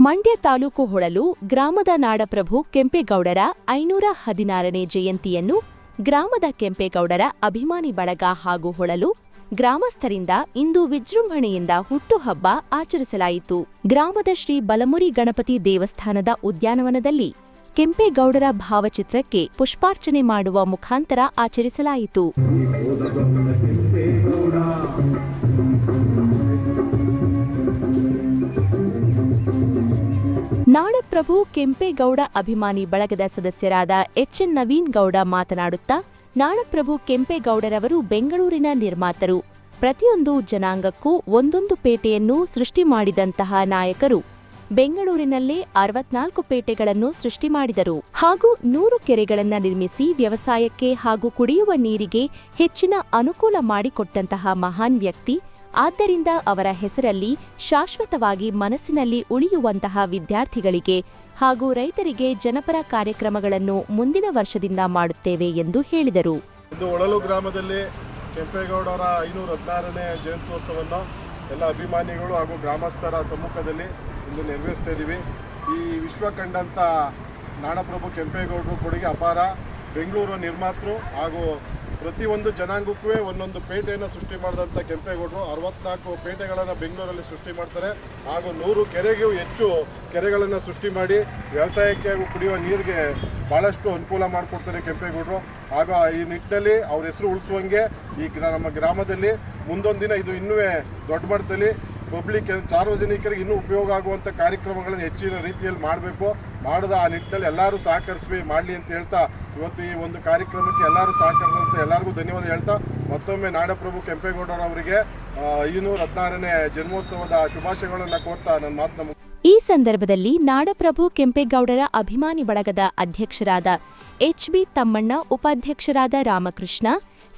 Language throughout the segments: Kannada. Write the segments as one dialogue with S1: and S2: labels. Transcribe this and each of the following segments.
S1: ಮಂಡ್ಯ ತಾಲೂಕು ಹೊಳಲು ಗ್ರಾಮದ ನಾಡಪ್ರಭು ಕೆಂಪೇಗೌಡರ ಐನೂರ ಹದಿನಾರನೇ ಜಯಂತಿಯನ್ನು ಗ್ರಾಮದ ಕೆಂಪೇಗೌಡರ ಅಭಿಮಾನಿ ಬಳಗ ಹಾಗೂ ಹೊಳಲು ಗ್ರಾಮಸ್ಥರಿಂದ ಇಂದು ವಿಜೃಂಭಣೆಯಿಂದ ಹುಟ್ಟುಹಬ್ಬ ಆಚರಿಸಲಾಯಿತು. ಗ್ರಾಮದ ಶ್ರೀ ಬಲಮುರಿ ಗಣಪತಿ ದೇವಸ್ಥಾನದ ಉದ್ಯಾನವನದಲ್ಲಿ ಕೆಂಪೇಗೌಡರ ಭಾವಚಿತ್ರಕ್ಕೆ ಪುಷ್ಪಾರ್ಚನೆ ಮಾಡುವ ಮುಖಾಂತರ ಆಚರಿಸಲಾಯಿತು. ನಾಡಪ್ರಭು ಕೆಂಪೇಗೌಡ ಅಭಿಮಾನಿ ಬಳಗದ ಸದಸ್ಯರಾದ ಎಚ್ಎನ್ ನವೀನ್ ಗೌಡ ಮಾತನಾಡುತ್ತಾ ನಾಡಪ್ರಭು ಕೆಂಪೇಗೌಡರವರು ಬೆಂಗಳೂರಿನ ನಿರ್ಮಾತರು. ಪ್ರತಿಯೊಂದು ಜನಾಂಗಕ್ಕೂ ಒಂದೊಂದು ಪೇಟೆಯನ್ನು ಸೃಷ್ಟಿ ಮಾಡಿದಂತಹ ನಾಯಕರು. ಬೆಂಗಳೂರಿನಲ್ಲೇ ಅರವತ್ನಾಲ್ಕು ಪೇಟೆಗಳನ್ನು ಸೃಷ್ಟಿ ಮಾಡಿದರು. ಹಾಗೂ ನೂರು ಕೆರೆಗಳನ್ನು ನಿರ್ಮಿಸಿ ವ್ಯವಸಾಯಕ್ಕೆ ಹಾಗೂ ಕುಡಿಯುವ ನೀರಿಗೆ ಹೆಚ್ಚಿನ ಅನುಕೂಲ ಮಾಡಿಕೊಟ್ಟಂತಹ ಮಹಾನ್ ವ್ಯಕ್ತಿ ಆದ್ದರಿಂದ ಅವರ ಹೆಸರಲ್ಲಿ ಶಾಶ್ವತವಾಗಿ ಮನಸ್ಸಿನಲ್ಲಿ ಉಳಿಯುವಂತಹ ವಿದ್ಯಾರ್ಥಿಗಳಿಗೆ ಹಾಗೂ ರೈತರಿಗೆ ಜನಪರ ಕಾರ್ಯಕ್ರಮಗಳನ್ನು ಮುಂದಿನ ವರ್ಷದಿಂದ ಮಾಡುತ್ತೇವೆ ಎಂದು ಹೇಳಿದರು.
S2: ಒಳಲು ಗ್ರಾಮದಲ್ಲಿ ಕೆಂಪೇಗೌಡರ ಐನೂರ ಹದಿನಾರನೇ ಜಯಂತ್ಯೋತ್ಸವವನ್ನು ಎಲ್ಲ ಅಭಿಮಾನಿಗಳು ಹಾಗೂ ಗ್ರಾಮಸ್ಥರ ಸಮ್ಮುಖದಲ್ಲಿ ಇಂದು ನೆರವೇರಿಸ್ತಾ ಇದ್ದೀವಿ. ಈ ವಿಶ್ವ ಕಂಡಂಥ ನಾಡಪ್ರಭು ಕೆಂಪೇಗೌಡರು ಕೊಡುಗೆ ಅಪಾರ. ಬೆಂಗಳೂರು ನಿರ್ಮಾತೃ ಹಾಗೂ ಪ್ರತಿಯೊಂದು ಜನಾಂಗಕ್ಕೂ ಒಂದೊಂದು ಪೇಟೆಯನ್ನು ಸೃಷ್ಟಿ ಮಾಡಿದಂಥ ಕೆಂಪೇಗೌಡರು ಅರವತ್ನಾಲ್ಕು ಪೇಟೆಗಳನ್ನು ಬೆಂಗಳೂರಲ್ಲಿ ಸೃಷ್ಟಿ ಮಾಡ್ತಾರೆ. ಹಾಗೂ ನೂರು ಕೆರೆಗೂ ಹೆಚ್ಚು ಕೆರೆಗಳನ್ನು ಸೃಷ್ಟಿ ಮಾಡಿ ವ್ಯವಸಾಯಕ್ಕೆ ಹಾಗೂ ಕುಡಿಯುವ ನೀರಿಗೆ ಭಾಳಷ್ಟು ಅನುಕೂಲ ಮಾಡಿಕೊಡ್ತಾರೆ ಕೆಂಪೇಗೌಡರು. ಆಗ ಈ ನಿಟ್ಟಿನಲ್ಲಿ ಅವ್ರ ಹೆಸರು ಉಳಿಸುವಂಗೆ ಈ ನಮ್ಮ ಗ್ರಾಮದಲ್ಲಿ ಮುಂದೊಂದು ದಿನ ಇದು ಇನ್ನೂ ದೊಡ್ಡ ಮಟ್ಟದಲ್ಲಿ ಪಬ್ಲಿಕ್ ಸಾರ್ವಜನಿಕರಿಗೆ ಇನ್ನೂ ಉಪಯೋಗ ಆಗುವಂಥ ಕಾರ್ಯಕ್ರಮಗಳನ್ನು ಹೆಚ್ಚಿನ ರೀತಿಯಲ್ಲಿ ಮಾಡಬೇಕು ಮಾಡಿದ ಆ ನಿಟ್ಟಿನಲ್ಲಿ ಎಲ್ಲರೂ ಸಹಕರಿಸಿ ಮಾಡಲಿ ಅಂತ ಹೇಳ್ತಾ ಇವತ್ತು ಈ ಒಂದು ಕಾರ್ಯಕ್ರಮಕ್ಕೆ ಎಲ್ಲರೂ ಸಹಕರಿಸಿದಂತ ಎಲ್ಲರಿಗೂ ಧನ್ಯವಾದ ಹೇಳ್ತಾ ಮತ್ತೊಮ್ಮೆ ನಾಡಪ್ರಭು ಕೆಂಪೇಗೌಡರವರಿಗೆ ಐನೂರ ಹದಿನಾರನೇ ಜನ್ಮೋತ್ಸವದ ಶುಭಾಶಯಗಳನ್ನು ಕೋರ್ತಾ ನನ್ನ ಮಾತನ್ನ.
S1: ಈ ಸಂದರ್ಭದಲ್ಲಿ ನಾಡಪ್ರಭು ಕೆಂಪೇಗೌಡರ ಅಭಿಮಾನಿ ಬಳಗದ ಅಧ್ಯಕ್ಷರಾದ ಎಚ್ಬಿ ತಮ್ಮಣ್ಣ, ಉಪಾಧ್ಯಕ್ಷರಾದ ರಾಮಕೃಷ್ಣ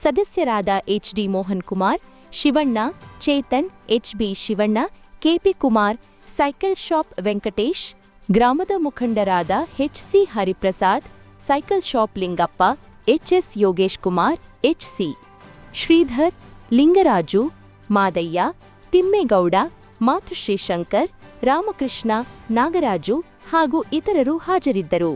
S1: ಸದಸ್ಯರಾದ HD Mohan Kumar Shivanna, Chetan, HB Shivanna, KP Kumar, cycle shop Venkatesh, ಗ್ರಾಮದ ಮುಖಂಡರಾದ HC Hariprasad, cycle shop Lingappa, HS Yogesh Kumar, HC Shridhar, Lingaraju, Madaiah, Thimmegowda ಮಾತೃಶ್ರೀ ಶಂಕರ್ ರಾಮಕೃಷ್ಣ, ನಾಗರಾಜು ಹಾಗೂ ಇತರರು ಹಾಜರಿದ್ದರು.